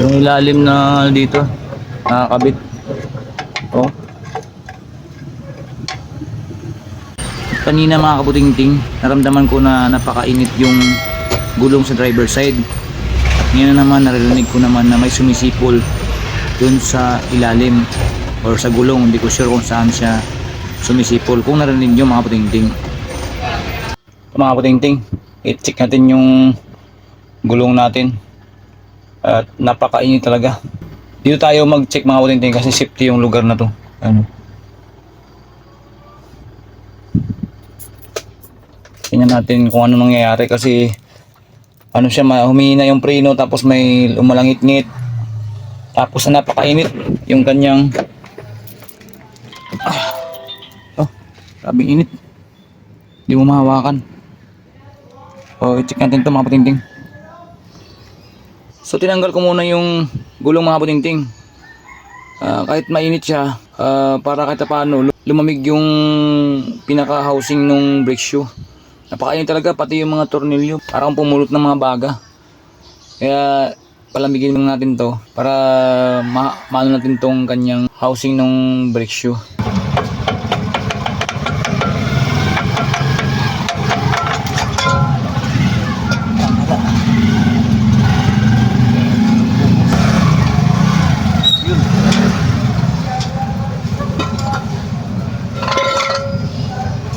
Yung ilalim na dito, nakakabit. Oh. Kanina mga kaputingting, naramdaman ko na napakainit yung gulong sa driver side. At ngayon na naman, naririnig ko naman na may sumisipol dun sa ilalim or sa gulong. Hindi ko sure kung saan siya sumisipol. Kung narinig nyo mga kaputingting. Mga kaputingting, i-check natin yung gulong natin. At napakainit talaga. Dito tayo mag-check mga kaputingting kasi safety yung lugar na to. Ano? Tingnan natin kung ano nangyayari kasi ano siya, humihina yung preno tapos may umalangit-ngit. Tapos na napakainit yung kanyang ah. Oh, grabe init. Hindi mo mahawakan. Oh, i-check natin to mga patingting. So tinanggal ko muna yung gulong mga patingting. Ah, kahit mainit siya, ah, para kahit paano lumamig yung pinaka-housing nung brake shoe. Napakainit talaga pati yung mga tornilyo. Parang pumulot ng mga baga. Kaya palamigin lang natin to para ma maano natin tong kanyang housing nung brake shoe.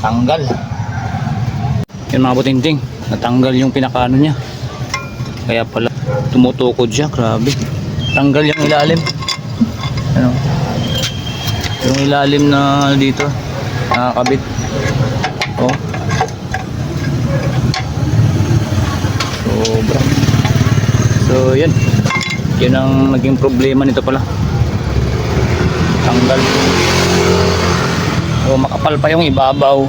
Tanggal. Yun mga butingting, natanggal yung pinakaano niya. Kaya pala tumutukod siya, grabe. Tanggal yung ilalim. Ano? Yung ilalim na dito, nakakabit. Oh. Sobra. So, yan. Yan ang naging problema nito pala. Tanggal. So, makapal pa yung ibabaw.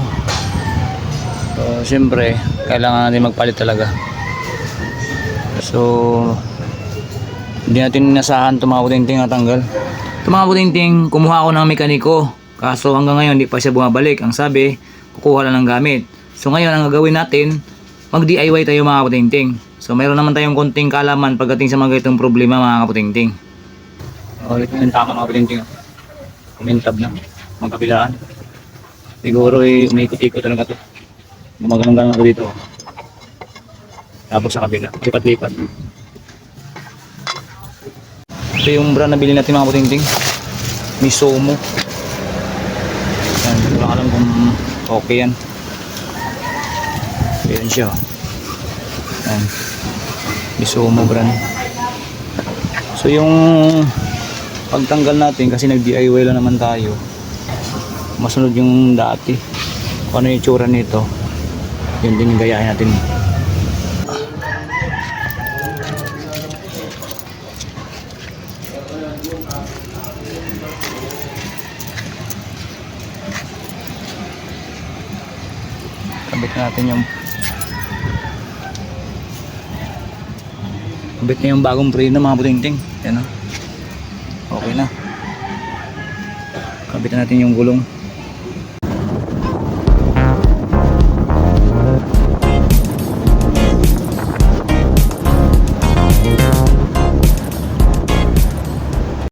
So, siyempre, kailangan natin magpalit talaga. So, hindi natin inasahan ito mga butingting na tanggal. Ito mga butingting, kumuha ako ng mekaniko. Kaso hanggang ngayon, hindi pa siya bumabalik. Ang sabi, kukuha lang ng gamit. So ngayon, ang gagawin natin, mag-DIY tayo mga kaputingting. So mayroon naman tayong konting kalaman pagdating sa mga ganitong problema mga kaputingting. Ulit yung tama mga kaputingting. Kumintab na. Magkabilaan. Siguro eh, umikot-ikot talaga to. Gumagano'n ako dito. Tapos sa kabila. Lipat-lipat. Ito yung brand na bilhin natin mga kaputingting. Misomo. Yan, wala ka alam kung okay yan. Ayan siya. Yan. Misomo brand. So yung pagtanggal natin kasi nag-DIY lang naman tayo. Masunod yung dati. Kung ano yung itsura nito. Yun din yung gayahin natin. Kabit natin yung Kabit na yung bagong preno mga butingting. Yan o. Okay na. Kabit na natin yung gulong.